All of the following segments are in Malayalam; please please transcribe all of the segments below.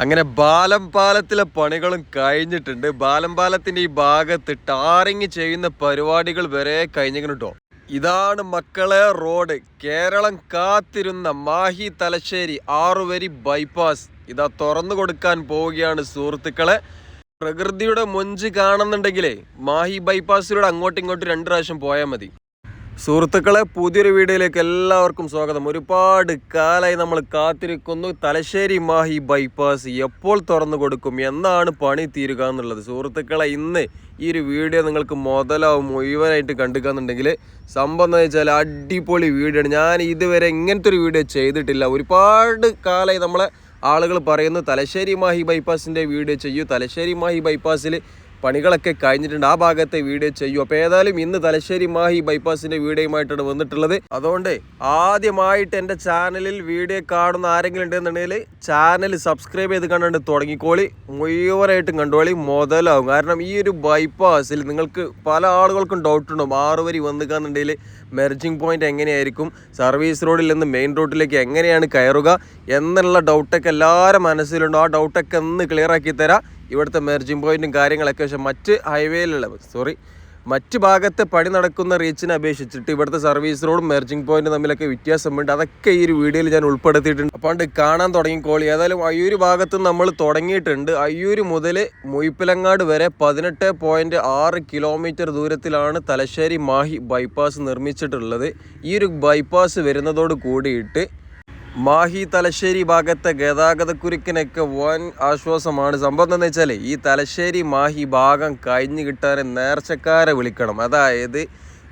അങ്ങനെ ബാലം പാലത്തിലെ പണികളും കഴിഞ്ഞിട്ടുണ്ട്. ബാലം പാലത്തിന്റെ ഈ ഭാഗത്ത് ടാറിങ് ചെയ്യുന്ന പരിപാടികൾ വരെ കഴിഞ്ഞിട്ടോ ഇതാണ് മക്കളെ റോഡ്. കേരളം കാത്തിരുന്ന മാഹി തലശ്ശേരി ആറുവരി ബൈപ്പാസ്. ഇതാ തുറന്നു കൊടുക്കാൻ പോവുകയാണ് സുഹൃത്തുക്കളെ. പ്രകൃതിയുടെ മൊഞ്ച് കാണുന്നുണ്ടെങ്കിലേ മാഹി ബൈപ്പാസിലൂടെ അങ്ങോട്ടും ഇങ്ങോട്ടും രണ്ട് പ്രാവശ്യം പോയാൽ മതി. സുഹൃത്തുക്കളെ പുതിയൊരു വീഡിയോയിലേക്ക് എല്ലാവർക്കും സ്വാഗതം. ഒരുപാട് കാലമായി നമ്മൾ കാത്തിരിക്കുന്നു. തലശ്ശേരി മാഹി ബൈപ്പാസ് എപ്പോൾ തുറന്നു കൊടുക്കും എന്നാണ് പണി തീരുക എന്നുള്ളത്. സുഹൃത്തുക്കളെ ഇന്ന് ഈ ഒരു വീഡിയോ നിങ്ങൾക്ക് മുതലാവും മുഴുവനായിട്ട് കണ്ടുക്കാന്നുണ്ടെങ്കിൽ സംഭവം എന്ന് വെച്ചാൽ അടിപൊളി വീഡിയോ ആണ് ഞാൻ ഇതുവരെ ഇങ്ങനത്തെ ഒരു വീഡിയോ ചെയ്തിട്ടില്ല. ഒരുപാട് കാലമായി നമ്മളെ ആളുകൾ പറയുന്നു തലശ്ശേരി മാഹി ബൈപ്പാസിന്റെ വീഡിയോ ചെയ്യൂ. തലശ്ശേരി മാഹി ബൈപ്പാസിൽ പണികളൊക്കെ കഴിഞ്ഞിട്ടുണ്ട്. ആ ഭാഗത്തെ വീഡിയോ ചെയ്യും. അപ്പോൾ ഏതായാലും ഇന്ന് തലശ്ശേരി മാഹി ബൈപ്പാസിന്റെ വീഡിയോയുമായിട്ടാണ് വന്നിട്ടുള്ളത്. അതുകൊണ്ട് ആദ്യമായിട്ട് എന്റെ ചാനലിൽ വീഡിയോ കാണുന്ന ആരെങ്കിലും ഉണ്ടെന്നുണ്ടെങ്കിൽ ചാനൽ സബ്സ്ക്രൈബ് ചെയ്ത് കണ്ടുകൊണ്ട് തുടങ്ങിക്കോളി. മുഴുവനായിട്ടും കണ്ടോളി. മുതലാവും. കാരണം ഈ ഒരു ബൈപ്പാസിൽ നിങ്ങൾക്ക് പല ആളുകൾക്കും ഡൗട്ട് ഉണ്ടാവും ആറ് വരി വന്നിക്കാന്നുണ്ടെങ്കിൽ മെർജിങ് പോയിന്റ് എങ്ങനെയായിരിക്കും? സർവീസ് റോഡിൽ നിന്ന് മെയിൻ റോഡിലേക്ക് എങ്ങനെയാണ് കയറുക? എന്നുള്ള ഡൗട്ടൊക്കെ എല്ലാവരും മനസ്സിലുണ്ടോ. ആ ഡൗട്ടൊക്കെ ഒന്ന് ക്ലിയർ ആക്കി തരാം. ഇവിടുത്തെ മെർജിങ് പോയിന്റും കാര്യങ്ങളൊക്കെ പക്ഷേ മറ്റ് ഹൈവേയിലുള്ള സോറി മറ്റ് ഭാഗത്തെ പണി നടക്കുന്ന റീച്ചിനെ അപേക്ഷിച്ചിട്ട് ഇവിടുത്തെ സർവീസ് റോഡും മെർജിങ് പോയിന്റ് തമ്മിലൊക്കെ വ്യത്യാസമുണ്ട്. അതൊക്കെ ഈ ഒരു വീഡിയോയിൽ ഞാൻ ഉൾപ്പെടുത്തിയിട്ടുണ്ട്. അപ്പോൾ അത് കാണാൻ തുടങ്ങിക്കോളി ഏതായാലും അയ്യൂര് ഭാഗത്ത് നമ്മൾ തുടങ്ങിയിട്ടുണ്ട്. അയ്യൂര് മുതൽ മുയ്പ്പിലങ്ങാട് വരെ പതിനെട്ട് പോയിന്റ് ആറ് കിലോമീറ്റർ ദൂരത്തിലാണ് തലശ്ശേരി മാഹി ബൈപ്പാസ് നിർമ്മിച്ചിട്ടുള്ളത്. ഈ ഒരു ബൈപ്പാസ് വരുന്നതോട് കൂടിയിട്ട് മാഹി തലശ്ശേരി ഭാഗത്തെ ഗതാഗതക്കുരുക്കിനൊക്കെ വൻ ആശ്വാസമാണ്. സംഭവം എന്താണെന്ന് വെച്ചാൽ ഈ തലശ്ശേരി മാഹി ഭാഗം കഴിഞ്ഞ് കിട്ടാൻ നേർച്ചക്കാരെ വിളിക്കണം. അതായത്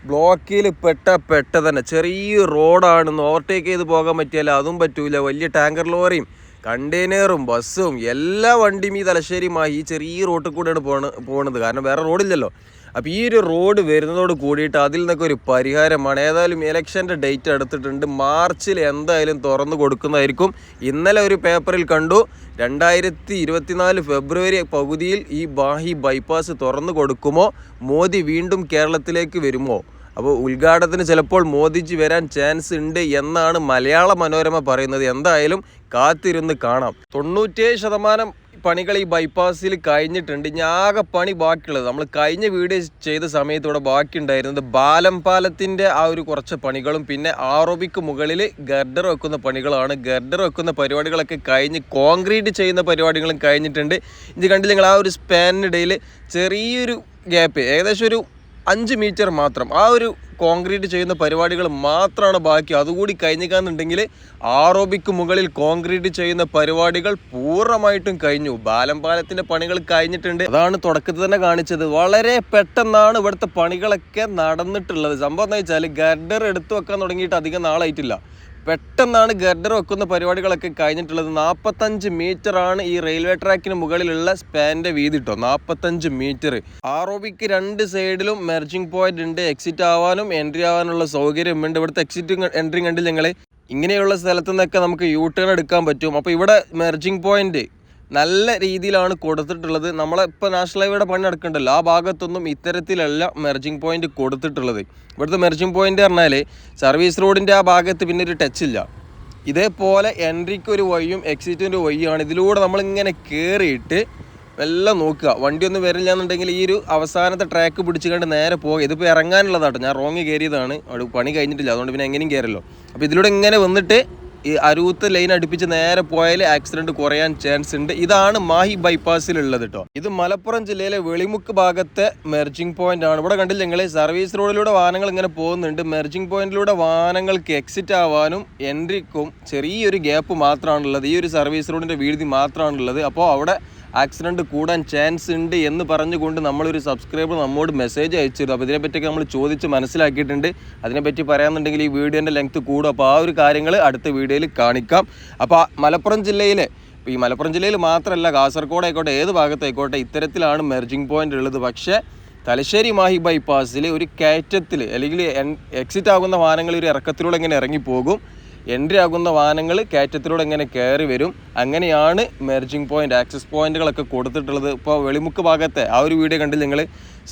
ബ്ലോക്കിൽ പെട്ട പെട്ട തന്നെ ചെറിയ റോഡാണെന്ന് ഓവർടേക്ക് ചെയ്ത് പോകാൻ പറ്റിയാൽ അതും പറ്റൂല. വലിയ ടാങ്കർ ലോറിയും കണ്ടെയ്നറും ബസ്സും എല്ലാ വണ്ടിയും ഈ തലശ്ശേരി മാഹി ചെറിയ റോട്ടിൽ കൂടെയാണ് പോണ പോണത്. കാരണം വേറെ റോഡില്ലല്ലോ. അപ്പോൾ ഈ ഒരു റോഡ് വരുന്നതോട് കൂടിയിട്ട് അതിൽ നിന്നൊക്കെ ഒരു പരിഹാരമാണ്. ഏതായാലും ഇലക്ഷന്റെ ഡേറ്റ് എടുത്തിട്ടുണ്ട് മാർച്ചിൽ എന്തായാലും തുറന്നു കൊടുക്കുന്നതായിരിക്കും. ഇന്നലെ ഒരു പേപ്പറിൽ കണ്ടു. രണ്ടായിരത്തി ഇരുപത്തിനാല് ഫെബ്രുവരി പകുതിയിൽ ഈ ബാഹി ബൈപ്പാസ് തുറന്നു കൊടുക്കുമോ? മോദി വീണ്ടും കേരളത്തിലേക്ക് വരുമോ? അപ്പോൾ ഉദ്ഘാടനത്തിന് ചിലപ്പോൾ മോദിജി വരാൻ ചാൻസ് ഉണ്ട് എന്നാണ് മലയാള മനോരമ പറയുന്നത്. എന്തായാലും കാത്തിരുന്ന് കാണാം. തൊണ്ണൂറ്റേഴ് ശതമാനം പണികൾ ഈ ബൈപ്പാസിൽ കഴിഞ്ഞിട്ടുണ്ട്. ഇനി ആകെ പണി ബാക്കിയുള്ളത്. നമ്മൾ കഴിഞ്ഞ വീഡിയോ ചെയ്ത സമയത്ത് ഇവിടെ ബാക്കി ഉണ്ടായിരുന്നത് ബാലം പാലത്തിന്റെ ആ ഒരു കുറച്ച് പണികളും പിന്നെ ആറോബിക്ക് മുകളിൽ ഗർഡർ വെക്കുന്ന പണികളാണ്. ഗർഡർ വെക്കുന്ന പരിപാടികളൊക്കെ കഴിഞ്ഞ് കോൺക്രീറ്റ് ചെയ്യുന്ന പരിപാടികളും കഴിഞ്ഞിട്ടുണ്ട്. ഇത് കണ്ടില്ല നിങ്ങൾ ആ ഒരു സ്പാനിനിടയിൽ ചെറിയൊരു ഗ്യാപ്പ് ഏകദേശം ഒരു അഞ്ച് മീറ്റർ മാത്രം. ആ ഒരു കോൺക്രീറ്റ് ചെയ്യുന്ന പരിപാടികൾ മാത്രമാണ് ബാക്കി. അതുകൂടി കഴിഞ്ഞിക്കാന്നുണ്ടെങ്കിൽ ആറോബിക്ക് മുകളിൽ കോൺക്രീറ്റ് ചെയ്യുന്ന പരിപാടികൾ പൂർണമായിട്ടും കഴിഞ്ഞു. ബാലം പാലത്തിന്റെ പണികൾ കഴിഞ്ഞിട്ടുണ്ട്. അതാണ് തുടക്കത്തിൽ തന്നെ കാണിച്ചത്. വളരെ പെട്ടെന്നാണ് ഇവിടുത്തെ പണികളൊക്കെ നടന്നിട്ടുള്ളത്. സംഭവം എന്താ വെച്ചാൽ ഗർഡർ എടുത്തു വെക്കാൻ തുടങ്ങിയിട്ട് അധികം നാളായിട്ടില്ല. പെട്ടെന്നാണ് ഗർഡർ വെക്കുന്ന പരിപാടികളൊക്കെ കഴിഞ്ഞിട്ടുള്ളത്. നാൽപ്പത്തഞ്ച് ആണ് ഈ റെയിൽവേ ട്രാക്കിന് മുകളിലുള്ള സ്പാന്റെ വീതി കേട്ടോ നാൽപ്പത്തഞ്ച് മീറ്റർ ആർ ഒ ബിക്ക് രണ്ട് സൈഡിലും മെർജിങ് പോയിന്റ് ഉണ്ട്. എക്സിറ്റ് ആവാനും എൻട്രി ആവാനുള്ള സൗകര്യമുണ്ട്. ഇവിടുത്തെ എക്സിറ്റ് എൻട്രി കണ്ടില്ല ഞങ്ങൾ ഇങ്ങനെയുള്ള സ്ഥലത്തു നിന്നൊക്കെ നമുക്ക് യൂ ടേൺ എടുക്കാൻ പറ്റും. അപ്പോൾ ഇവിടെ മെർജിങ് പോയിന്റ് നല്ല രീതിയിലാണ് കൊടുത്തിട്ടുള്ളത്. നമ്മളെ ഇപ്പോൾ നാഷണൽ ഹൈവേയുടെ പണി നടക്കുന്നുണ്ടല്ലോ ആ ഭാഗത്തൊന്നും ഇത്തരത്തിലല്ല മെർജിങ് പോയിന്റ് കൊടുത്തിട്ടുള്ളത്. ഇവിടുത്തെ മെർജിങ് പോയിന്റ് പറഞ്ഞാൽ സർവീസ് റോഡിന്റെ ആ ഭാഗത്ത് പിന്നെ ഒരു ടച്ച് ഇല്ല. ഇതേപോലെ എൻട്രിക്ക് ഒരു വഴിയും എക്സിറ്റിന്റെ വഴിയാണ് ഇതിലൂടെ നമ്മളിങ്ങനെ കയറിയിട്ട് എല്ലാം നോക്കുക. വണ്ടി ഒന്നും വരില്ല എന്നുണ്ടെങ്കിൽ ഈ ഒരു അവസാനത്തെ ട്രാക്ക് പിടിച്ച് കണ്ട് നേരെ പോകുക ഇതിപ്പോൾ ഇറങ്ങാനുള്ളതാട്ടോ. ഞാൻ റോങ് കയറിയതാണ് അവിടെ പണി കഴിഞ്ഞിട്ടില്ല. അതുകൊണ്ട് പിന്നെ എങ്ങനെയും കയറല്ലോ അപ്പോൾ ഇതിലൂടെ ഇങ്ങനെ വന്നിട്ട് ഈ അരൂത്ത് ലൈൻ അടുപ്പിച്ച് നേരെ പോയാൽ ആക്സിഡന്റ് കുറയാൻ ചാൻസ് ഉണ്ട്. ഇതാണ് മാഹി ബൈപ്പാസിലുള്ളത് കേട്ടോ ഇത് മലപ്പുറം ജില്ലയിലെ വെളിമുക്ക് ഭാഗത്തെ മെർജിംഗ് പോയിന്റ് ആണ്. ഇവിടെ കണ്ടില്ല നിങ്ങൾ സർവീസ് റോഡിലൂടെ വാഹനങ്ങൾ ഇങ്ങനെ പോകുന്നുണ്ട്. മെർജിംഗ് പോയിന്റിലൂടെ വാഹനങ്ങൾക്ക് എക്സിറ്റ് ആവാനും എൻട്രിക്കും ചെറിയൊരു ഗ്യാപ്പ് മാത്രമാണുള്ളത് ഈ ഒരു സർവീസ് റോഡിന്റെ വീതി മാത്രമാണുള്ളത് അപ്പോൾ അവിടെ ആക്സിഡന്റ് കൂടാൻ ചാൻസ് ഉണ്ട് എന്ന് പറഞ്ഞുകൊണ്ട് നമ്മളൊരു സബ്സ്ക്രൈബർ നമ്മോട് മെസ്സേജ് അയച്ചിരുന്നു. അപ്പോൾ ഇതിനെപ്പറ്റിയൊക്കെ നമ്മൾ ചോദിച്ച് മനസ്സിലാക്കിയിട്ടുണ്ട്. അതിനെപ്പറ്റി പറയാമെന്നുണ്ടെങ്കിൽ ഈ വീഡിയോന്റെ ലെങ്ത് കൂടും. അപ്പോൾ ആ ഒരു കാര്യങ്ങൾ അടുത്ത വീഡിയോയിൽ കാണിക്കാം. അപ്പോൾ മലപ്പുറം ജില്ലയിലെ ഇപ്പോൾ ഈ മലപ്പുറം ജില്ലയിൽ മാത്രമല്ല കാസർഗോഡ് ആയിക്കോട്ടെ ഏത് ഭാഗത്തായിക്കോട്ടെ ഇത്തരത്തിലാണ് മെർജിംഗ് പോയിന്റ് ഉള്ളത്. പക്ഷേ തലശ്ശേരി മാഹി ബൈപ്പാസിൽ ഒരു കയറ്റത്തിൽ അല്ലെങ്കിൽ എക്സിറ്റ് ആകുന്ന വാഹനങ്ങൾ ഒരു ഇറക്കത്തിലൂടെ ഇങ്ങനെ ഇറങ്ങിപ്പോകും. എൻട്രി ആകുന്ന വാഹനങ്ങൾ കയറ്റത്തിലൂടെ ഇങ്ങനെ കയറി വരും. അങ്ങനെയാണ് മെർജിംഗ് പോയിന്റ് ആക്സസ് പോയിന്റുകളൊക്കെ കൊടുത്തിട്ടുള്ളത്. ഇപ്പോൾ വെളിമുക്ക് ഭാഗത്തെ ആ ഒരു വീഡിയോ കണ്ടില്ല നിങ്ങൾ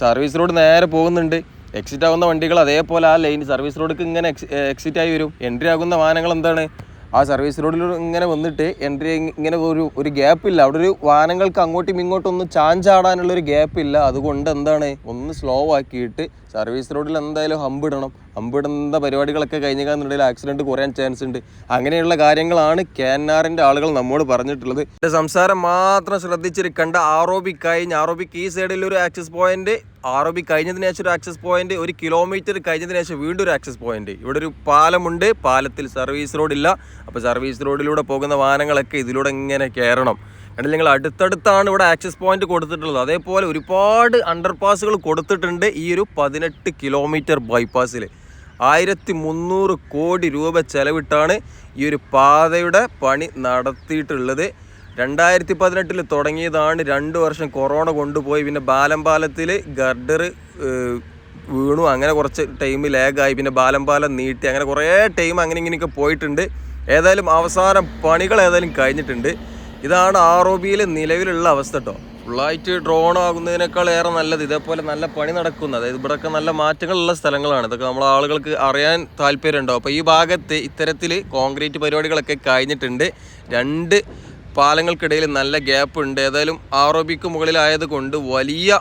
സർവീസ് റോഡ് നേരെ പോകുന്നുണ്ട്. എക്സിറ്റ് ആകുന്ന വണ്ടികൾ അതേപോലെ ആ ലൈൻ സർവീസ് റോഡിലേക്ക് ഇങ്ങനെ എക്സിറ്റ് ആയി വരും. എൻട്രി ആകുന്ന വാഹനങ്ങൾ എന്താണ്? ആ സർവീസ് റോഡിൽ ഇങ്ങനെ വന്നിട്ട് എൻട്രി ഇങ്ങനെ ഒരു ഒരു ഗ്യാപ്പ് ഇല്ല. അവിടെ ഒരു വാഹനങ്ങൾക്ക് അങ്ങോട്ടും ഇങ്ങോട്ടും ഒന്ന് ചാഞ്ചാടാനുള്ള ഒരു ഗ്യാപ്പ് ഇല്ല. അതുകൊണ്ട് എന്താണ്? ഒന്ന് സ്ലോ ആക്കിയിട്ട് സർവീസ് റോഡിൽ എന്തായാലും ഹമ്പ് ഇടണം. ഹമ്പ് പരിപാടികളൊക്കെ കഴിഞ്ഞാന്നുണ്ടെങ്കിൽ ആക്സിഡന്റ് കുറയാൻ ചാൻസ് ഉണ്ട്. അങ്ങനെയുള്ള കാര്യങ്ങളാണ് കാനാറിന്റെ ആളുകൾ നമ്മോട് പറഞ്ഞിട്ടുള്ളത്. എന്റെ സംസാരം മാത്രം ശ്രദ്ധിച്ചിരിക്കേണ്ട ആറോബി കഴിഞ്ഞ് ആറോബിക്ക് ഈ സൈഡിൽ ഒരു ആക്സസ് പോയിന്റ് ആറോബി കഴിഞ്ഞതിന് ശേഷം ഒരു ആക്സസ് പോയിന്റ് ഒരു കിലോമീറ്റർ കഴിഞ്ഞതിന് ശേഷം വീണ്ടും ഒരു ആക്സസ് പോയിന്റ് ഇവിടെ ഒരു പാലമുണ്ട് പാലത്തിൽ സർവീസ് റോഡ് ഇല്ല. അപ്പോൾ സർവീസ് റോഡിലൂടെ പോകുന്ന വാഹനങ്ങളൊക്കെ ഇതിലൂടെ ഇങ്ങനെ കയറണം. കണ്ടില്ല? നിങ്ങൾ അടുത്തടുത്താണ് ഇവിടെ ആക്സസ് പോയിന്റ് കൊടുത്തിട്ടുള്ളത്. അതേപോലെ ഒരുപാട് അണ്ടർ പാസുകൾ കൊടുത്തിട്ടുണ്ട് ഈ ഒരു പതിനെട്ട് കിലോമീറ്റർ ബൈപ്പാസിൽ ആയിരത്തി മുന്നൂറ് കോടി രൂപ ചെലവിട്ടാണ് ഈ ഒരു പാതയുടെ പണി നടത്തിയിട്ടുള്ളത്. രണ്ടായിരത്തി പതിനെട്ടിൽ തുടങ്ങിയതാണ് രണ്ട് വർഷം കൊറോണ കൊണ്ടുപോയി. പിന്നെ ബാലം പാലത്തിൽ ഗർഡർ വീണു. അങ്ങനെ കുറച്ച് ടൈം ലാഗായി പിന്നെ ബാലം പാലം നീട്ടി. അങ്ങനെ കുറേ ടൈം അങ്ങനെ ഇങ്ങനെയൊക്കെ പോയിട്ടുണ്ട്. ഏതായാലും അവസാനം പണികൾ ഏതായാലും കഴിഞ്ഞിട്ടുണ്ട്. ഇതാണ് ആർ ഒ ബിയിൽ നിലവിലുള്ള അവസ്ഥ കേട്ടോ ഫുള്ളായിട്ട് ഡ്രോൺ ആകുന്നതിനേക്കാൾ ഏറെ നല്ലത്. ഇതേപോലെ നല്ല പണി നടക്കുന്ന. അതായത് ഇവിടെയൊക്കെ നല്ല മാറ്റങ്ങളുള്ള സ്ഥലങ്ങളാണ്. ഇതൊക്കെ നമ്മൾ ആളുകൾക്ക് അറിയാൻ താല്പര്യമുണ്ടോ അപ്പോൾ ഈ ഭാഗത്ത് ഇത്തരത്തിൽ കോൺക്രീറ്റ് പരിപാടികളൊക്കെ കഴിഞ്ഞിട്ടുണ്ട്. രണ്ട് പാലങ്ങൾക്കിടയിൽ നല്ല ഗ്യാപ്പ് ഉണ്ട്. ഏതായാലും ആർ ഒ ബിക്ക് മുകളിലായത് കൊണ്ട് വലിയ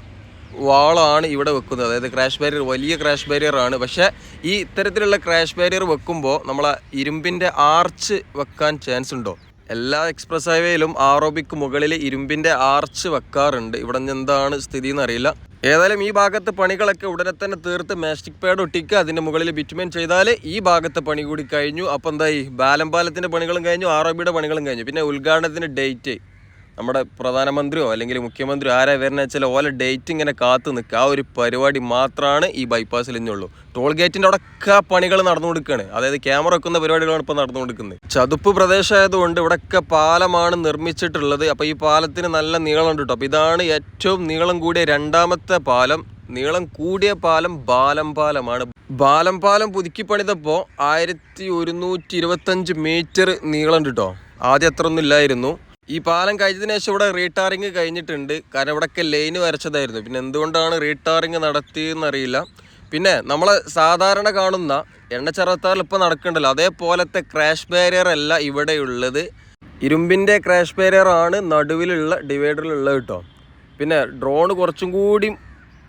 വാളാണ് ഇവിടെ വെക്കുന്നത്. അതായത് ക്രാഷ് ബാരിയർ വലിയ ക്രാഷ് ബാരിയർ ആണ്. പക്ഷേ ഈ ഇത്തരത്തിലുള്ള ക്രാഷ് ബാരിയർ വെക്കുമ്പോൾ നമ്മൾ ഇരുമ്പിന്റെ ആർച്ച് വെക്കാൻ ചാൻസ് ഉണ്ടോ? എല്ലാ എക്സ്പ്രസ് ഹൈവേയിലും ആർ ഒ ബിക്ക് മുകളിൽ ഇരുമ്പിന്റെ ആർച്ച് വെക്കാറുണ്ട്. ഇവിടെ നിന്ന് എന്താണ് സ്ഥിതി എന്നറിയില്ല ഏതായാലും ഈ ഭാഗത്ത് പണികളൊക്കെ ഉടനെ തന്നെ തീർത്ത് മാസ്റ്റിക് പാഡ് ഒട്ടിക്കുക. അതിന്റെ മുകളിൽ ബിറ്റ്മെൻ ചെയ്താൽ ഈ ഭാഗത്തെ പണി കൂടി കഴിഞ്ഞു. അപ്പോൾ എന്തായി? ബാലം പാലത്തിന്റെ പണികളും കഴിഞ്ഞു ആർ ഒ ബിയുടെ പണികളും കഴിഞ്ഞു. പിന്നെ ഉദ്ഘാടനത്തിന്റെ ഡേറ്റ്. നമ്മുടെ പ്രധാനമന്ത്രിയോ അല്ലെങ്കിൽ മുഖ്യമന്ത്രിയോ ആരാ വരുന്നത് വെച്ചാൽ ഓല ഡേറ്റ് ഇങ്ങനെ കാത്തു നിൽക്കുക. ആ ഒരു പരിപാടി മാത്രമാണ് ഈ ബൈപ്പാസിൽ ഇന്നുള്ളൂ. ടോൾ ഗേറ്റിന്റെ അവിടെയൊക്കെ പണികൾ നടന്നു കൊടുക്കുകയാണ് അതായത് ക്യാമറ വെക്കുന്ന പരിപാടികളാണ് ഇപ്പോൾ നടന്നു കൊടുക്കുന്നത് ചതുപ്പ് പ്രദേശമായതുകൊണ്ട് ഇവിടെയൊക്കെ പാലമാണ് നിർമ്മിച്ചിട്ടുള്ളത്. അപ്പോൾ ഈ പാലത്തിന് നല്ല നീളമുണ്ട് കേട്ടോ അപ്പോൾ ഇതാണ് ഏറ്റവും നീളം കൂടിയ രണ്ടാമത്തെ പാലം. നീളം കൂടിയ പാലം ബാലം പാലമാണ് ബാലം പാലം പുതുക്കി പണിതപ്പോൾ ആയിരത്തി ഒരുന്നൂറ്റി ഇരുപത്തഞ്ച് മീറ്റർ നീളം കേട്ടോ ആദ്യം അത്ര ഒന്നും ഇല്ലായിരുന്നു. ഈ പാലം കഴിഞ്ഞതിന് ശേഷം ഇവിടെ റീടാറിങ് കഴിഞ്ഞിട്ടുണ്ട്. കാരണം ഇവിടെയൊക്കെ ലൈന് വരച്ചതായിരുന്നു. പിന്നെ എന്തുകൊണ്ടാണ് റീടാറിങ് നടത്തിയെന്നറിയില്ല പിന്നെ നമ്മൾ സാധാരണ കാണുന്ന എണ്ണച്ചറത്താറിൽ ഇപ്പോൾ നടക്കണ്ടല്ലോ. അതേപോലത്തെ ക്രാഷ് ബാരിയർ അല്ല ഇവിടെ ഉള്ളത്. ഇരുമ്പിന്റെ ക്രാഷ് ബാരിയർ ആണ് നടുവിലുള്ള ഡിവൈഡറിലുള്ളത് കേട്ടോ. പിന്നെ ഡ്രോൺ കുറച്ചും കൂടി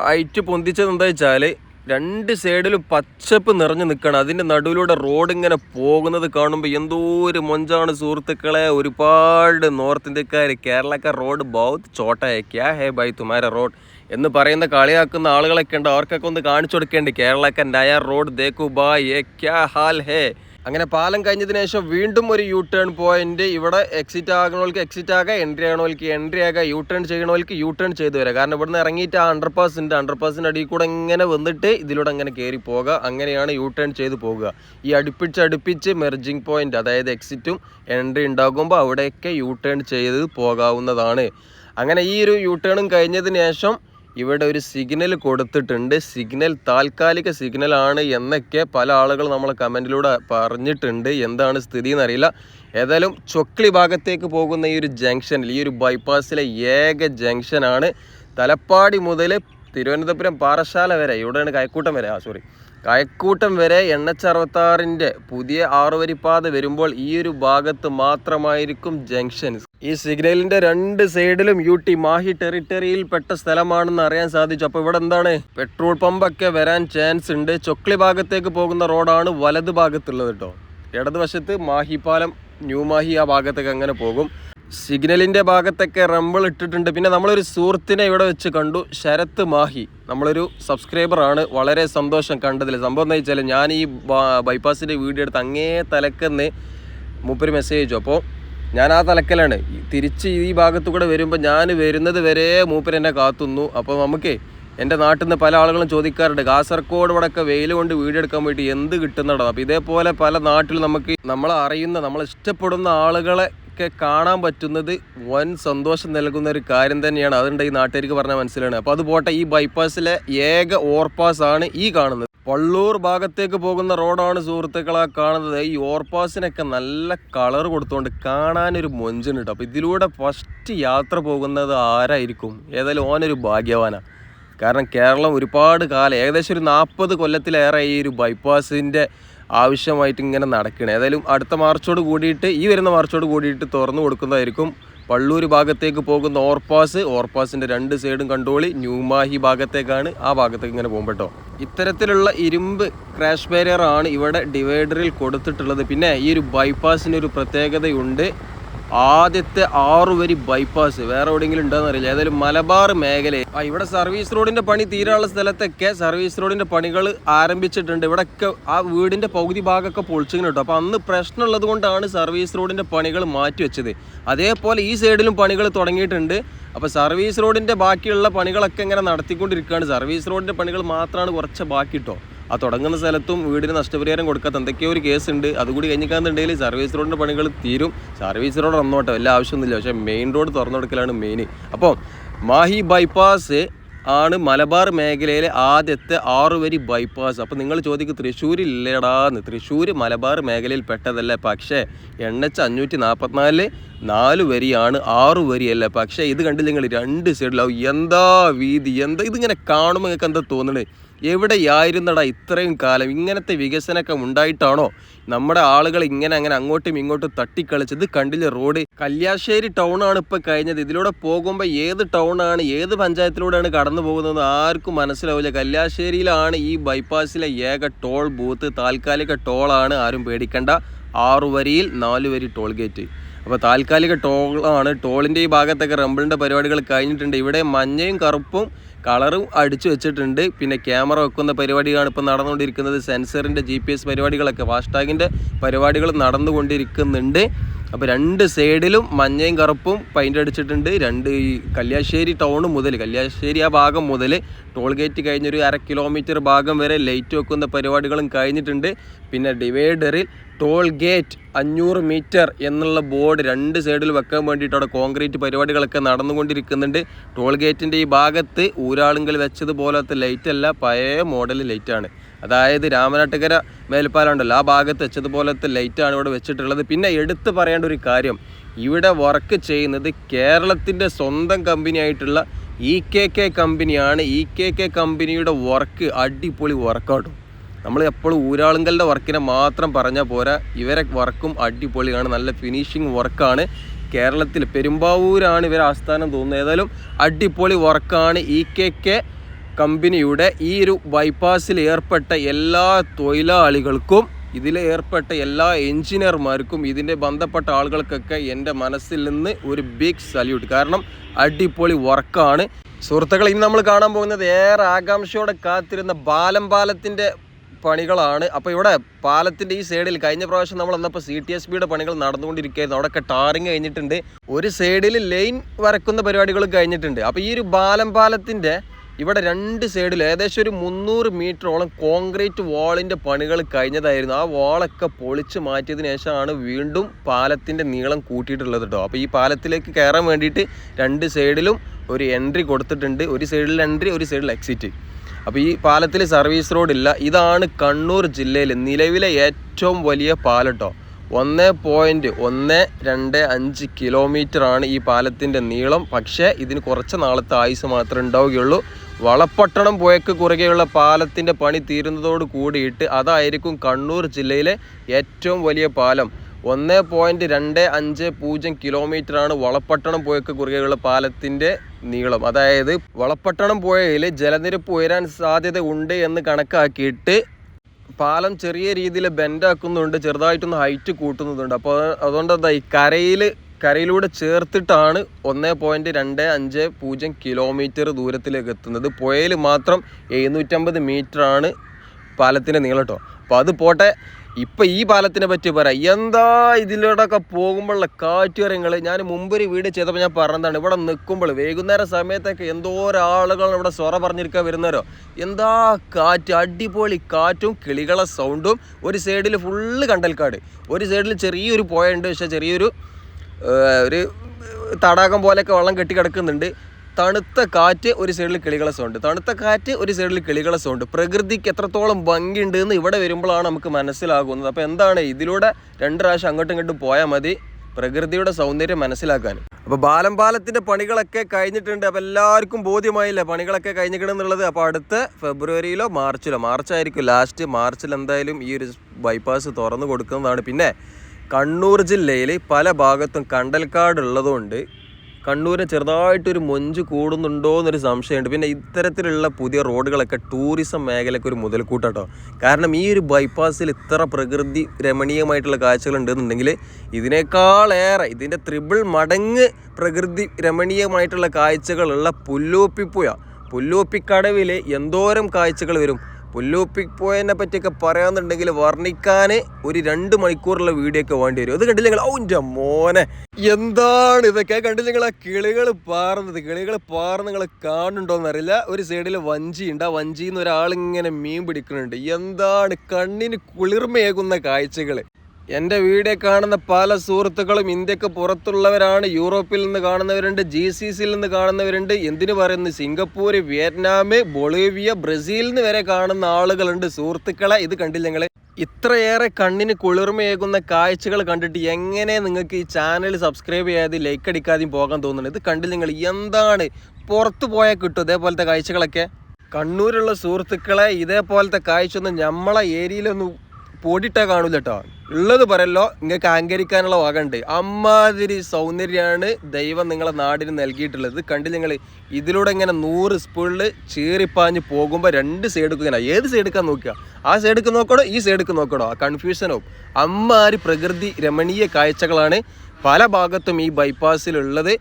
ഹൈറ്റ് പൊന്തിച്ചത് എന്താ വെച്ചാൽ രണ്ട് സൈഡിലും പച്ചപ്പ് നിറഞ്ഞു നിൽക്കണം. അതിന്റെ നടുവിലൂടെ റോഡ് ഇങ്ങനെ പോകുന്നത് കാണുമ്പോൾ എന്തോ ഒരു മൊഞ്ചാണ് സുഹൃത്തുക്കളെ. ഒരുപാട് നോർത്ത് ഇന്ത്യക്കാർ കേരളക്കാർ റോഡ് ബൗത്ത് ചോട്ടയ. ഹേ ബൈ തുമാര റോഡ് എന്ന് പറയുന്ന കളിയാക്കുന്ന ആളുകളൊക്കെ ഉണ്ട്. അവർക്കൊക്കെ ഒന്ന് കാണിച്ചു കൊടുക്കേണ്ടി. കേരളക്ക ഡയർ റോഡ് ദേക്കു ബായ്. ഏ ക്യാ ഹാൽ ഹേ? അങ്ങനെ പാലം കഴിഞ്ഞതിന് ശേഷം വീണ്ടും ഒരു യൂ ടേൺ പോയിന്റ് ഇവിടെ എക്സിറ്റ് ആകണവർക്ക് എക്സിറ്റ് ആകാം എൻട്രി ആകണവർക്ക് എൻട്രി ആകാം യൂ ടേൺ ചെയ്യണവർക്ക് യൂ ടേൺ ചെയ്ത് വരാം. കാരണം ഇവിടുന്ന് ഇറങ്ങിയിട്ട് ആ അണ്ടർ പാസ് ഉണ്ട്. അണ്ടർ പാസിന്റെ അടിയിൽ കൂടെ ഇങ്ങനെ വന്നിട്ട് ഇതിലൂടെ അങ്ങനെ കയറി പോകുക അങ്ങനെയാണ് യൂ ടേൺ ചെയ്ത് പോകുക ഈ അടുപ്പിച്ച് അടുപ്പിച്ച് മെർജിങ് പോയിന്റ് അതായത് എക്സിറ്റും എൻട്രി ഉണ്ടാകുമ്പോൾ അവിടെയൊക്കെ യൂ ടേൺ ചെയ്ത് പോകാവുന്നതാണ്. അങ്ങനെ ഈ ഒരു യൂ ടേണും കഴിഞ്ഞതിന് ശേഷം ഇവിടെ ഒരു സിഗ്നൽ കൊടുത്തിട്ടുണ്ട്. സിഗ്നൽ താൽക്കാലിക സിഗ്നൽ ആണ് എന്നൊക്കെ പല ആളുകൾ നമ്മളെ കമന്റിലൂടെ പറഞ്ഞിട്ടുണ്ട്. എന്താണ് സ്ഥിതി എന്നറിയില്ല. ഏതായാലും ചൊക്ലി ഭാഗത്തേക്ക് പോകുന്ന ഈ ഒരു ജംഗ്ഷനിൽ ഈ ഒരു ബൈപ്പാസിലെ ഏക ജംഗ്ഷനാണ് തലപ്പാടി മുതൽ തിരുവനന്തപുരം പാറശാല വരെ ഇവിടെയാണ് കൈക്കൂട്ടം വരെ. ആ സോറി കയക്കൂട്ടം വരെ എണ്ണച്ചറുപത്താറിന്റെ പുതിയ ആറുവരിപ്പാത വരുമ്പോൾ ഈ ഒരു ഭാഗത്ത് മാത്രമായിരിക്കും ജംഗ്ഷൻ. ഈ സിഗ്നലിന്റെ രണ്ട് സൈഡിലും യു ടി മാഹി ടെറിട്ടറിയിൽ പെട്ട സ്ഥലമാണെന്ന് അറിയാൻ സാധിച്ചു. അപ്പോൾ ഇവിടെ എന്താണ്? പെട്രോൾ പമ്പൊക്കെ വരാൻ ചാൻസ് ഉണ്ട്. ചൊക്ലി ഭാഗത്തേക്ക് പോകുന്ന റോഡാണ് വലത് ഭാഗത്തുള്ളത് കേട്ടോ. ഇടതുവശത്ത് മാഹി പാലം ന്യൂ മാഹി ആ ഭാഗത്തേക്ക് അങ്ങനെ പോകും. സിഗ്നലിന്റെ ഭാഗത്തൊക്കെ റമ്പിൾ ഇട്ടിട്ടുണ്ട്. പിന്നെ നമ്മളൊരു സുഹൃത്തിനെ ഇവിടെ വെച്ച് കണ്ടു. ശരത്ത് മാഹി. നമ്മളൊരു സബ്സ്ക്രൈബറാണ് വളരെ സന്തോഷം കണ്ടതിൽ. സംഭവം എന്താ വെച്ചാൽ ഞാൻ ഈ ബൈപ്പാസിന്റെ വീഡിയോ എടുത്ത് അങ്ങേ തലക്കെന്ന് മൂപ്പര് മെസ്സേജ് അയച്ചു. അപ്പോൾ ഞാൻ ആ തലക്കലാണ്. തിരിച്ച് ഈ ഭാഗത്തു കൂടെ വരുമ്പോൾ ഞാൻ വരുന്നത് വരെ മൂപ്പര് എന്നെ കാത്തുന്നു. അപ്പോൾ നമുക്ക് എന്റെ നാട്ടിൽ നിന്ന് പല ആളുകളും ചോദിക്കാറുണ്ട്. കാസർഗോഡ് ഇവിടെയൊക്കെ വെയിൽ കൊണ്ട് വീഡിയോ എടുക്കാൻ വേണ്ടി എന്ത് കിട്ടുന്നുണ്ടോ അപ്പോൾ ഇതേപോലെ പല നാട്ടിൽ നമുക്ക് നമ്മളെ അറിയുന്ന നമ്മൾ ഇഷ്ടപ്പെടുന്ന ആളുകളെ ഒക്കെ കാണാൻ പറ്റുന്നത് വൻ സന്തോഷം നൽകുന്ന ഒരു കാര്യം തന്നെയാണ്. അതുകൊണ്ട് ഈ നാട്ടുകാർക്ക് പറഞ്ഞാൽ മനസ്സിലാണ്. അപ്പോൾ അത് പോട്ടെ ഈ ബൈപ്പാസിലെ ഏക ഓവർപാസ് ആണ് ഈ കാണുന്നത്. വള്ളൂർ ഭാഗത്തേക്ക് പോകുന്ന റോഡാണ് സുഹൃത്തുക്കളെ കാണുന്നത്. ഈ ഓവർപാസിനൊക്കെ നല്ല കളർ കൊടുത്തുകൊണ്ട് കാണാനൊരു മൊഞ്ചുണ്ട് കേട്ടോ അപ്പോൾ ഇതിലൂടെ ഫസ്റ്റ് യാത്ര പോകുന്നത് ആരായിരിക്കും? ഏതായാലും ഓനൊരു ഭാഗ്യവാനാണ് കാരണം കേരളം ഒരുപാട് കാലം ഏകദേശം ഒരു നാൽപ്പത് കൊല്ലത്തിലേറെ ഈ ഒരു ബൈപ്പാസിന്റെ ആവശ്യമായിട്ട് ഇങ്ങനെ നടക്കണേ. ഏതായാലും അടുത്ത മാർച്ചോട് കൂടിയിട്ട് ഈ വരുന്ന മാർച്ചോട് കൂടിയിട്ട് തുറന്നു കൊടുക്കുന്നതായിരിക്കും പള്ളൂർ ഭാഗത്തേക്ക് പോകുന്ന ഓർപ്പാസ് ഓർപ്പാസിന്റെ രണ്ട് സൈഡും കണ്ടോളി ന്യൂമാഹി ഭാഗത്തേക്കാണ്. ആ ഭാഗത്തേക്ക് ഇങ്ങനെ പോകും കേട്ടോ ഇത്തരത്തിലുള്ള ഇരുമ്പ് ക്രാഷ് ബാരിയർ ആണ് ഇവിടെ ഡിവൈഡറിൽ കൊടുത്തിട്ടുള്ളത്. പിന്നെ ഈ ഒരു ബൈപ്പാസിന് ഒരു പ്രത്യേകതയുണ്ട്. ആദ്യത്തെ ആറു വരി ബൈപ്പാസ് വേറെ എവിടെയെങ്കിലും ഉണ്ടോന്ന് അറിയില്ല. ഏതായാലും മലബാർ മേഖല ആ ഇവിടെ സർവീസ് റോഡിന്റെ പണി തീരാനുള്ള സ്ഥലത്തൊക്കെ സർവീസ് റോഡിന്റെ പണികൾ ആരംഭിച്ചിട്ടുണ്ട്. ഇവിടെയൊക്കെ ആ വീടിന്റെ പകുതി ഭാഗമൊക്കെ പൊളിച്ചിങ്ങനെ കേട്ടോ. അപ്പൊ അന്ന് പ്രശ്നമുള്ളത് കൊണ്ടാണ് സർവീസ് റോഡിന്റെ പണികൾ മാറ്റി വെച്ചത്. അതേപോലെ ഈ സൈഡിലും പണികൾ തുടങ്ങിയിട്ടുണ്ട്. അപ്പോൾ സർവീസ് റോഡിന്റെ ബാക്കിയുള്ള പണികളൊക്കെ ഇങ്ങനെ നടത്തിക്കൊണ്ടിരിക്കുകയാണ്. സർവീസ് റോഡിന്റെ പണികൾ മാത്രമാണ് കുറച്ച് ബാക്കി കേട്ടോ. ആ തുടങ്ങുന്ന സ്ഥലത്തും വീടിന് നഷ്ടപരിഹാരം കൊടുക്കാത്ത എന്തൊക്കെയോ ഒരു കേസ് ഉണ്ട് അതുകൂടി കഴിഞ്ഞിക്കാന്നുണ്ടെങ്കിൽ സർവീസ് റോഡിന്റെ പണികൾ തീരും. സർവീസ് റോഡ് വന്നോട്ടെ വല്ല ആവശ്യമൊന്നുമില്ല. പക്ഷേ മെയിൻ റോഡ് തുറന്നു കൊടുക്കലാണ് മെയിൻ അപ്പോൾ മാഹി ബൈപ്പാസ് ആണ് മലബാർ മേഖലയിലെ ആദ്യത്തെ ആറുവരി ബൈപ്പാസ്. അപ്പോൾ നിങ്ങൾ ചോദിക്കും തൃശ്ശൂരില്ലേടാന്ന് തൃശ്ശൂർ മലബാർ മേഖലയിൽ പെട്ടതല്ല? പക്ഷേ എൻ എച്ച് അഞ്ഞൂറ്റി നാൽപ്പത്തിനാലിൽ നാല് വരിയാണ് ആറു വരിയല്ല പക്ഷേ ഇത് കണ്ടില്ലെങ്കിൽ രണ്ട് സൈഡിലാവും. എന്താ വീതി? എന്താ ഇതിങ്ങനെ കാണുമ്പോൾ നിങ്ങൾക്ക് എന്താ തോന്നുന്നത് എവിടെയായിരുന്നടാ ഇത്രയും കാലം? ഇങ്ങനത്തെ വികസനമൊക്കെ ഉണ്ടായിട്ടാണോ നമ്മുടെ ആളുകൾ ഇങ്ങനെ അങ്ങനെ അങ്ങോട്ടും ഇങ്ങോട്ടും തട്ടിക്കളിച്ചത്? കണ്ടില്ല റോഡ്? കല്യാശ്ശേരി ടൗൺ ആണ് ഇപ്പൊ കഴിഞ്ഞത്. ഇതിലൂടെ പോകുമ്പോൾ ഏത് ടൗൺ ആണ് ഏത് പഞ്ചായത്തിലൂടെയാണ് കടന്നു പോകുന്നത്? ആർക്കും മനസ്സിലാവില്ല. കല്യാശ്ശേരിയിലാണ് ഈ ബൈപ്പാസിലെ ഏക ടോൾ ബൂത്ത് താൽക്കാലിക ടോളാണ് ആരും പേടിക്കേണ്ട. ആറു വരിയിൽ നാല് വരി ടോൾ ഗേറ്റ് അപ്പോൾ താൽക്കാലിക ടോളാണ് ടോളിന്റെ ഈ ഭാഗത്തൊക്കെ റംബിളിന്റെ പരിപാടികൾ കഴിഞ്ഞിട്ടുണ്ട്. ഇവിടെ മഞ്ഞയും കറുപ്പും കളറും അടിച്ചു വെച്ചിട്ടുണ്ട്. പിന്നെ ക്യാമറ വെക്കുന്ന പരിപാടിയാണ് ഇപ്പോൾ നടന്നുകൊണ്ടിരിക്കുന്നത്. സെൻസറിന്റെ ജി പി എസ് പരിപാടികളൊക്കെ ഫാസ്ടാഗിന്റെ പരിപാടികൾ നടന്നുകൊണ്ടിരിക്കുന്നുണ്ട്. അപ്പോൾ രണ്ട് സൈഡിലും മഞ്ഞയും കറുപ്പും പെയിന്റ് അടിച്ചിട്ടുണ്ട്. രണ്ട് ഈ കല്യാശ്ശേരി ടൗൺ മുതൽ കല്യാശ്ശേരി ആ ഭാഗം മുതൽ ടോൾ ഗേറ്റ് കഴിഞ്ഞൊരു അര കിലോമീറ്റർ ഭാഗം വരെ ലൈറ്റ് വെക്കുന്ന പരിപാടികളും കഴിഞ്ഞിട്ടുണ്ട്. പിന്നെ ഡിവൈഡറിൽ ടോൾ ഗേറ്റ് അഞ്ഞൂറ് മീറ്റർ എന്നുള്ള ബോർഡ് രണ്ട് സൈഡിൽ വെക്കാൻ വേണ്ടിയിട്ട് അവിടെ കോൺക്രീറ്റ് പരിപാടികളൊക്കെ നടന്നുകൊണ്ടിരിക്കുന്നുണ്ട്. ടോൾ ഗേറ്റിന്റെ ഈ ഭാഗത്ത് ഊരാളുങ്കൽ വെച്ചതുപോലത്തെ അല്ല പഴയ മോഡൽ ലൈറ്റാണ്. അതായത് രാമനാട്ടുകര മേൽപ്പാലം ഉണ്ടല്ലോ ആ ഭാഗത്ത് വെച്ചതുപോലത്തെ ലൈറ്റാണ് ഇവിടെ വെച്ചിട്ടുള്ളത്. പിന്നെ എടുത്തു പറയേണ്ട ഒരു കാര്യം ഇവിടെ വർക്ക് ചെയ്യുന്നത് കേരളത്തിന്റെ സ്വന്തം കമ്പനി ആയിട്ടുള്ള ഇ കെ കെ കമ്പനിയാണ്. ഇ കെ കെ കമ്പനിയുടെ വർക്ക് അടിപൊളി വർക്കൗട്ടും നമ്മൾ എപ്പോഴും ഊരാളുങ്കലിന്റെ വർക്കിനെ മാത്രം പറഞ്ഞാൽ പോരാ. ഇവരെ വർക്കും അടിപൊളിയാണ്. നല്ല ഫിനിഷിങ് വർക്കാണ് കേരളത്തിൽ പെരുമ്പാവൂരാണ് ഇവരെ ആസ്ഥാനം തോന്നുന്നത്. ഏതായാലും അടിപൊളി വർക്കാണ് ഇ കെ കെ കമ്പനിയുടെ ഈ ഒരു ബൈപ്പാസിൽ ഏർപ്പെട്ട എല്ലാ തൊഴിലാളികൾക്കും ഇതിൽ ഏർപ്പെട്ട എല്ലാ എഞ്ചിനീയർമാർക്കും ഇതിന്റെ ബന്ധപ്പെട്ട ആളുകൾക്കൊക്കെ എന്റെ മനസ്സിൽ നിന്ന് ഒരു ബിഗ് സല്യൂട്ട് കാരണം അടിപൊളി വർക്കാണ് സുഹൃത്തുക്കൾ ഇന്ന് നമ്മൾ കാണാൻ പോകുന്നത് ഏറെ ആകാംക്ഷയോടെ കാത്തിരുന്ന ബാലം പാലത്തിന്റെ പണികളാണ്. അപ്പോൾ ഇവിടെ പാലത്തിന്റെ ഈ സൈഡിൽ കഴിഞ്ഞ പ്രാവശ്യം നമ്മൾ വന്നപ്പോൾ സി ടി എസ് ബിയുടെ പണികൾ നടന്നുകൊണ്ടിരിക്കുകയായിരുന്നു. അവിടെയൊക്കെ ടാറിങ് കഴിഞ്ഞിട്ടുണ്ട്. ഒരു സൈഡിൽ ലൈൻ വരക്കുന്ന പരിപാടികളും കഴിഞ്ഞിട്ടുണ്ട്. അപ്പോൾ ഈ ഒരു ബാലം പാലത്തിന്റെ ഇവിടെ രണ്ട് സൈഡിൽ ഏകദേശം ഒരു മുന്നൂറ് മീറ്ററോളം കോൺക്രീറ്റ് വാളിന്റെ പണികൾ കഴിഞ്ഞതായിരുന്നു. ആ വാളൊക്കെ പൊളിച്ച് മാറ്റിയതിന് ശേഷമാണ് വീണ്ടും പാലത്തിന്റെ നീളം കൂട്ടിയിട്ടുള്ളത് കേട്ടോ അപ്പോൾ ഈ പാലത്തിലേക്ക് കയറാൻ വേണ്ടിയിട്ട് രണ്ട് സൈഡിലും ഒരു എൻട്രി കൊടുത്തിട്ടുണ്ട്. ഒരു സൈഡിൽ എൻട്രി ഒരു സൈഡിൽ എക്സിറ്റ് അപ്പോൾ ഈ പാലത്തിൽ സർവീസ് റോഡ് ഇല്ല. ഇതാണ് കണ്ണൂർ ജില്ലയിൽ നിലവിലെ ഏറ്റവും വലിയ പാലം കേട്ടോ ഒന്ന് പോയിന്റ് ഒന്ന് രണ്ട് അഞ്ച് കിലോമീറ്റർ ആണ് ഈ പാലത്തിന്റെ നീളം. പക്ഷേ ഇതിന് കുറച്ച് നാളത്തെ ആയുസ് മാത്രമേ ഉണ്ടാവുകയുള്ളൂ. വളപ്പട്ടണം പുഴയ്ക്ക് കുറുകെയുള്ള പാലത്തിന്റെ പണി തീരുന്നതോട് കൂടിയിട്ട് അതായിരിക്കും കണ്ണൂർ ജില്ലയിലെ ഏറ്റവും വലിയ പാലം. ഒന്ന് പോയിന്റ് രണ്ട് അഞ്ച് പൂജ്യം കിലോമീറ്റർ ആണ് വളപ്പട്ടണം പുഴയ്ക്ക് കുറുകെയുള്ള പാലത്തിന്റെ നീളം. അതായത് വളപ്പട്ടണം പുഴയിൽ ജലനിരപ്പ് ഉയരാൻ സാധ്യത ഉണ്ട് എന്ന് കണക്കാക്കിയിട്ട് പാലം ചെറിയ രീതിയിൽ ബെൻഡാക്കുന്നുണ്ട് ചെറുതായിട്ടൊന്ന് ഹൈറ്റ് കൂട്ടുന്നതുണ്ട് അപ്പോൾ അതുകൊണ്ട് എന്താ ഈ കരയിൽ കരയിലൂടെ ചേർത്തിട്ടാണ് ഒന്ന് പോയിന്റ് രണ്ട് അഞ്ച് പൂജ്യം കിലോമീറ്റർ ദൂരത്തിലേക്ക് എത്തുന്നത്. പുഴയിൽ മാത്രം എഴുന്നൂറ്റമ്പത് ആണ് പാലത്തിന്റെ നീളം കേട്ടോ. അപ്പോൾ അത് പോട്ടെ. ഇപ്പം ഈ പാലത്തിനെ പറ്റി പറയാം എന്താ ഇതിലൂടെയൊക്കെ പോകുമ്പോഴുള്ള കാറ്റുകരങ്ങൾ ഞാൻ മുമ്പൊരു വീട് ചെയ്തപ്പോൾ ഞാൻ പറഞ്ഞതാണ് ഇവിടെ നിൽക്കുമ്പോൾ വൈകുന്നേരം സമയത്തൊക്കെ എന്തോരാളുകൾ ഇവിടെ സ്വറ പറഞ്ഞിരിക്കാൻ വരുന്നവരോ? എന്താ കാറ്റ്? അടിപൊളി കാറ്റും കിളികളെ സൗണ്ടും ഒരു സൈഡിൽ ഫുള്ള് കണ്ടൽക്കാട്. ഒരു സൈഡിൽ ചെറിയൊരു പുഴയുണ്ട്. പക്ഷേ ചെറിയൊരു ഒരു തടാകം പോലെയൊക്കെ വെള്ളം കെട്ടി കിടക്കുന്നുണ്ട്. തണുത്ത കാറ്റ് ഒരു സൈഡിൽ കിളികളെ സൗണ്ട് തണുത്ത കാറ്റ് ഒരു സൈഡിൽ കിളികളെ സൗണ്ട് പ്രകൃതിക്ക് എത്രത്തോളം ഭംഗിയുണ്ട് എന്ന് ഇവിടെ വരുമ്പോഴാണ് നമുക്ക് മനസ്സിലാകുന്നത്. അപ്പോൾ എന്താണ് ഇതിലൂടെ രണ്ട് പ്രാവശ്യം അങ്ങോട്ടും ഇങ്ങോട്ടും പോയാൽ മതി. പ്രകൃതിയുടെ സൗന്ദര്യം മനസ്സിലാക്കാൻ. അപ്പോൾ ബാലം പാലത്തിന്റെ പണികളൊക്കെ കഴിഞ്ഞിട്ടുണ്ട്. അപ്പോൾ എല്ലാവർക്കും ബോധ്യമായില്ലേ പണികളൊക്കെ കഴിഞ്ഞിട്ടുണ്ടെന്നുള്ളത് അപ്പോൾ അടുത്ത ഫെബ്രുവരിയിലോ മാർച്ചിലോ മാർച്ചായിരിക്കും ലാസ്റ്റ്. മാർച്ചിൽ എന്തായാലും ഈ ഒരു ബൈപ്പാസ് തുറന്നു കൊടുക്കുന്നതാണ്. പിന്നെ കണ്ണൂർ ജില്ലയിൽ പല ഭാഗത്തും കണ്ടൽക്കാട് ഉള്ളതുകൊണ്ട് കണ്ണൂരിന് ചെറുതായിട്ടൊരു മൊഞ്ച് കൂടുന്നുണ്ടോ എന്നൊരു സംശയമുണ്ട്. പിന്നെ ഇത്തരത്തിലുള്ള പുതിയ റോഡുകളൊക്കെ ടൂറിസം മേഖലയ്ക്ക് ഒരു മുതൽക്കൂട്ടാട്ടോ. കാരണം ഈ ഒരു ബൈപ്പാസിൽ ഇത്ര പ്രകൃതി രമണീയമായിട്ടുള്ള കാഴ്ചകൾ ഉണ്ടെന്നുണ്ടെങ്കിൽ ഇതിനേക്കാളേറെ ഇതിന്റെ ത്രിബിൾ മടങ്ങ് പ്രകൃതി രമണീയമായിട്ടുള്ള കാഴ്ചകളുള്ള പുല്ലൂപ്പിപ്പുഴ പുല്ലൂപ്പിക്കടവിൽ എന്തോരം കാഴ്ചകൾ വരും. പുല്ലൂപ്പിപ്പോയതിനെ പറ്റിയൊക്കെ പറയാന്നുണ്ടെങ്കിൽ വർണിക്കാൻ ഒരു രണ്ട് മണിക്കൂറുള്ള വീഡിയോ ഒക്കെ വേണ്ടി വരും. അത് കണ്ടില്ല നിങ്ങൾ മോനെ. എന്താണ് ഇതൊക്കെ? കണ്ടില്ല നിങ്ങൾ ആ കിളികൾ പാറുന്നത്. കിളികൾ പാറുന്ന നിങ്ങൾ കാണുന്നുണ്ടോന്ന് അറിയില്ല ഒരു സൈഡിൽ വഞ്ചി ഉണ്ട് ആ വഞ്ചിന്ന് ഒരാളിങ്ങനെ മീൻ പിടിക്കുന്നുണ്ട്. എന്താണ് കണ്ണിന് കുളിർമയേകുന്ന കാഴ്ചകൾ എന്റെ വീഡിയോ കാണുന്ന പല സുഹൃത്തുക്കളും ഇന്ത്യയ്ക്ക് പുറത്തുള്ളവരാണ് യൂറോപ്പിൽ നിന്ന് കാണുന്നവരുണ്ട് ജി സി സിയിൽ നിന്ന് കാണുന്നവരുണ്ട്. എന്തിനു പറയുന്നു? സിംഗപ്പൂർ വിയറ്റ്നാം ബൊളീവിയ ബ്രസീലിൽ നിന്ന് വരെ കാണുന്ന ആളുകളുണ്ട് സുഹൃത്തുക്കളെ. ഇത് കണ്ടില്ല ഞങ്ങൾ ഇത്രയേറെ കണ്ണിന് കുളിർമയേകുന്ന കാഴ്ചകൾ കണ്ടിട്ട് എങ്ങനെ നിങ്ങൾക്ക് ഈ ചാനൽ സബ്സ്ക്രൈബ് ചെയ്യാതെ ലൈക്ക് അടിക്കാതെയും പോകാൻ തോന്നുന്നത് ഇത് കണ്ടില്ല നിങ്ങൾ എന്താണ്? പുറത്ത് പോയാൽ കിട്ടും ഇതേപോലത്തെ കാഴ്ചകളൊക്കെ? കണ്ണൂരുള്ള സുഹൃത്തുക്കളെ ഇതേപോലത്തെ കാഴ്ച ഒന്നും നമ്മളെ ഏരിയയിലൊന്നും പൊടിയിട്ടാ കാണൂല കേട്ടോ ഉള്ളത് പറയല്ലോ നിങ്ങൾക്ക് അഹങ്കരിക്കാനുള്ള വകണ്ട്. അമ്മാതിരി സൗന്ദര്യമാണ് ദൈവം നിങ്ങളെ നാടിന് നൽകിയിട്ടുള്ളത്. കണ്ടു നിങ്ങൾ ഇതിലൂടെ ഇങ്ങനെ നൂറ് സ്പീഡിൽ ചീറിപ്പാഞ്ഞ് പോകുമ്പോൾ രണ്ട് സൈഡുക്ക് ഇങ്ങനെ ഏത് സൈഡുക്കാൻ നോക്കുക? ആ സൈഡുക്ക് നോക്കണോ ഈ സൈഡുക്ക് നോക്കണോ? ആ കൺഫ്യൂഷനും അമ്മാതിരി പ്രകൃതി രമണീയ കാഴ്ചകളാണ് പല ഭാഗത്തും ഈ ബൈപ്പാസിലുള്ളത്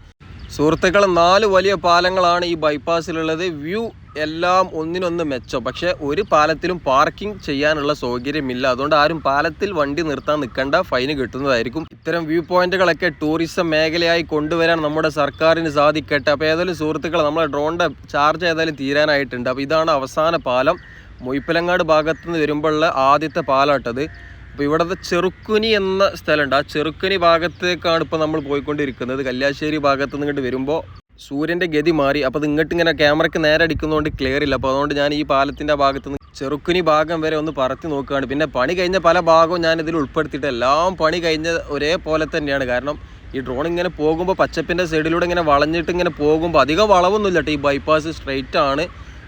സുഹൃത്തുക്കൾ നാല് വലിയ പാലങ്ങളാണ് ഈ ബൈപ്പാസിലുള്ളത് വ്യൂ എല്ലാം ഒന്നിനൊന്ന് മെച്ചം. പക്ഷേ ഒരു പാലത്തിലും പാർക്കിംഗ് ചെയ്യാനുള്ള സൗകര്യമില്ല. അതുകൊണ്ട് ആരും പാലത്തിൽ വണ്ടി നിർത്താൻ നിൽക്കേണ്ട. ഫൈന് കിട്ടുന്നതായിരിക്കും. ഇത്തരം വ്യൂ പോയിന്റുകളൊക്കെ ടൂറിസം മേഖലയായി കൊണ്ടുവരാൻ നമ്മുടെ സർക്കാരിന് സാധിക്കട്ടെ. അപ്പോൾ ഏതായാലും സുഹൃത്തുക്കൾ നമ്മളെ ഡ്രോണിന്റെ ചാർജ് ഏതായാലും തീരാനായിട്ടുണ്ട്. അപ്പോൾ ഇതാണ് അവസാന പാലം. മൊയ്പ്പലങ്ങാട് ഭാഗത്തുനിന്ന് വരുമ്പോഴുള്ള ആദ്യത്തെ പാലാട്ടത്. അപ്പോൾ ഇവിടുത്തെ ചെറുക്കുനി എന്ന സ്ഥലമുണ്ട്. ആ ചെറുക്കുനി ഭാഗത്തേക്കാണ് ഇപ്പോൾ നമ്മൾ പോയിക്കൊണ്ടിരിക്കുന്നത്. കല്യാശ്ശേരി ഭാഗത്തു നിന്ന് ഇങ്ങോട്ട് വരുമ്പോൾ സൂര്യന്റെ ഗതി മാറി. അപ്പോൾ അത് ഇങ്ങോട്ട് ഇങ്ങനെ ക്യാമറയ്ക്ക് നേരെ അടിക്കുന്നതുകൊണ്ട് ക്ലിയർ ഇല്ല. അപ്പോൾ അതുകൊണ്ട് ഞാൻ ഈ പാലത്തിന്റെ ഭാഗത്ത് നിന്ന് ചെറുക്കുനി ഭാഗം വരെ ഒന്ന് പറത്തി നോക്കുകയാണ്. പിന്നെ പണി കഴിഞ്ഞ പല ഭാഗവും ഞാൻ ഇതിൽ ഉൾപ്പെടുത്തിയിട്ട് എല്ലാം പണി കഴിഞ്ഞ ഒരേപോലെ തന്നെയാണ്. കാരണം ഈ ഡ്രോൺ ഇങ്ങനെ പോകുമ്പോൾ പച്ചപ്പിന്റെ സൈഡിലൂടെ ഇങ്ങനെ വളഞ്ഞിട്ട് ഇങ്ങനെ പോകുമ്പോൾ അധികം വളവൊന്നുമില്ല കേട്ടോ ഈ ബൈപ്പാസ് സ്ട്രെയിറ്റ് ആണ്.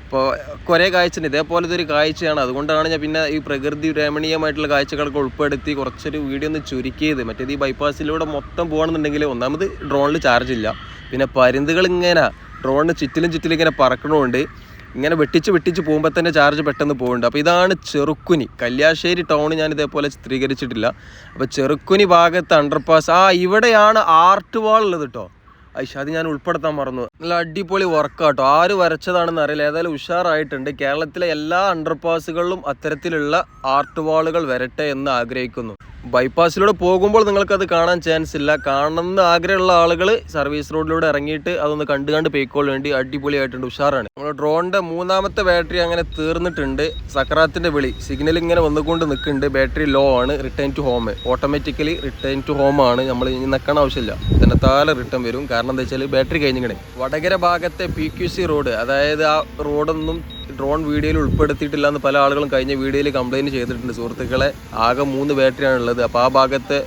ഇപ്പോൾ കുറേ കാഴ്ചയുണ്ട്. ഇതേപോലത്തെ ഒരു കാഴ്ചയാണ്. അതുകൊണ്ടാണ് ഞാൻ പിന്നെ ഈ പ്രകൃതി രമണീയമായിട്ടുള്ള കാഴ്ചകളൊക്കെ ഉൾപ്പെടുത്തി കുറച്ചൊരു വീഡിയോ ഒന്ന് ചുരുക്കിയത്. മറ്റേത് ഈ ബൈപ്പാസിലൂടെ മൊത്തം പോകണമെന്നുണ്ടെങ്കിൽ ഒന്നാമത് ഡ്രോണിൽ ചാർജ് ഇല്ല. പിന്നെ പരുന്തുകൾ ഇങ്ങനെ ഡ്രോണിന് ചുറ്റിലും ചുറ്റിലും ഇങ്ങനെ പറക്കണമുണ്ട് ഇങ്ങനെ വെട്ടിച്ച് വെട്ടിച്ച് പോകുമ്പോൾ തന്നെ ചാർജ് പെട്ടെന്ന് പോകുന്നുണ്ട് അപ്പോൾ ഇതാണ് ചെറുക്കുനി. കല്യാശ്ശേരി ടൗൺ ഞാൻ ഇതേപോലെ ചിത്രീകരിച്ചിട്ടില്ല. അപ്പോൾ ചെറുക്കുനി ഭാഗത്ത് അണ്ടർപാസ് ആ ഇവിടെയാണ് ആർട്ട് വാൾ ഉള്ളത് കേട്ടോ അത് ഞാൻ ഉൾപ്പെടുത്താൻ മറന്നു. നല്ല അടിപൊളി വർക്കാട്ടോ ആര് വരച്ചതാണെന്ന് അറിയില്ല. ഏതായാലും ഉഷാറായിട്ടുണ്ട്. കേരളത്തിലെ എല്ലാ അണ്ടർപാസുകളിലും അത്തരത്തിലുള്ള ആർട്ട് വാളുകൾ വരട്ടെ എന്ന് ആഗ്രഹിക്കുന്നു. ബൈപ്പാസിലൂടെ പോകുമ്പോൾ നിങ്ങൾക്കത് കാണാൻ ചാൻസ് ഇല്ല. കാണണമെന്ന് ആഗ്രഹമുള്ള ആളുകൾ സർവീസ് റോഡിലൂടെ ഇറങ്ങിയിട്ട് അതൊന്ന് കണ്ടു കണ്ട് പൊയ്ക്കോൾ വേണ്ടി അടിപൊളിയായിട്ടുണ്ട് ഉഷാറാണ്. നമ്മുടെ ഡ്രോണിന്റെ മൂന്നാമത്തെ ബാറ്ററി അങ്ങനെ തീർന്നിട്ടുണ്ട്. സക്രാത്തിന്റെ വിളി സിഗ്നൽ ഇങ്ങനെ വന്നുകൊണ്ട് നിൽക്കുന്നുണ്ട്. ബാറ്ററി ലോ ആണ് return to home automatically return to home ആണ്. നമ്മൾ ഇനി നിൽക്കണ ആവശ്യമില്ല. തന്നെത്താലെ റിട്ടേൺ വരും. കാരണം എന്താ വെച്ചാൽ ബാറ്ററി കഴിഞ്ഞിങ്ങനെ. വടകര ഭാഗത്തെ പി ക്യു സി റോഡ് അതായത് ആ റോഡൊന്നും ഡ്രോൺ വീഡിയോയിൽ ഉൾപ്പെടുത്തിയിട്ടില്ല എന്ന് പല ആളുകളും കഴിഞ്ഞ വീഡിയോയിൽ കംപ്ലയിന്റ് ചെയ്തിട്ടുണ്ട്. സുഹൃത്തുക്കളെ ആകെ മൂന്ന് ബാറ്ററിയാണ് ഉള്ളത്. അപ്പോൾ ആ ഭാഗത്തെ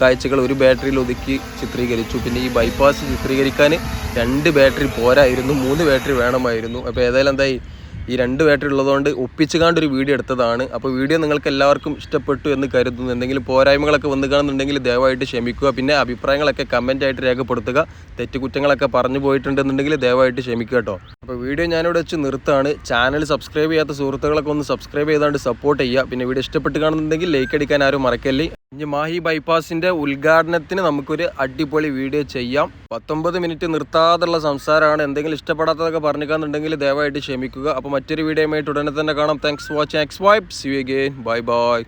കാഴ്ചകൾ ഒരു ബാറ്ററിയിൽ ഒതുക്കി ചിത്രീകരിച്ചു. പിന്നെ ഈ ബൈപ്പാസ് ചിത്രീകരിക്കാൻ രണ്ട് ബാറ്ററി പോരായിരുന്നു. മൂന്ന് ബാറ്ററി വേണമായിരുന്നു. അപ്പോൾ ഏതായാലും എന്തായി? ഈ രണ്ട് ബാറ്ററി ഉള്ളതുകൊണ്ട് ഒപ്പിച്ചുകാണ്ട് ഒരു വീഡിയോ എടുത്തതാണ്. അപ്പോൾ വീഡിയോ നിങ്ങൾക്ക് എല്ലാവർക്കും ഇഷ്ടപ്പെട്ടു എന്ന് കരുതുന്നു. എന്തെങ്കിലും പോരായ്മകളൊക്കെ വന്നു കാണുന്നുണ്ടെങ്കിൽ ദയവായിട്ട് ക്ഷമിക്കുക. പിന്നെ അഭിപ്രായങ്ങളൊക്കെ കമന്റായിട്ട് രേഖപ്പെടുത്തുക. തെറ്റുകുറ്റങ്ങളൊക്കെ പറഞ്ഞു പോയിട്ടുണ്ടെന്നുണ്ടെങ്കിൽ ദയവായിട്ട് ക്ഷമിക്കുക കേട്ടോ. അപ്പോൾ വീഡിയോ ഞാനിവിടെ വെച്ച് നിർത്താണ് ചാനൽ സബ്സ്ക്രൈബ് ചെയ്യാത്ത സുഹൃത്തുക്കളൊക്കെ ഒന്ന് സബ്സ്ക്രൈബ് ചെയ്താണ്ട് സപ്പോർട്ട് ചെയ്യുക. പിന്നെ വീഡിയോ ഇഷ്ടപ്പെട്ട് കാണുന്നുണ്ടെങ്കിൽ ലൈക്ക് അടിക്കാൻ ആരും മറക്കല്ലേ. ഇനി മാഹി ബൈപ്പാസിന്റെ ഉദ്ഘാടനത്തിന് നമുക്കൊരു അടിപൊളി വീഡിയോ ചെയ്യാം. പത്തൊമ്പത് മിനിറ്റ് നിർത്താതുള്ള സംസാരമാണ്. എന്തെങ്കിലും ഇഷ്ടപ്പെടാത്തതൊക്കെ പറഞ്ഞിക്കാന്നുണ്ടെങ്കിൽ ദയവായിട്ട് ക്ഷമിക്കുക. അപ്പോൾ മറ്റൊരു വീഡിയോയുമായിട്ട് ഉടനെ തന്നെ കാണാം. Thanks watching X vibe see you again bye bye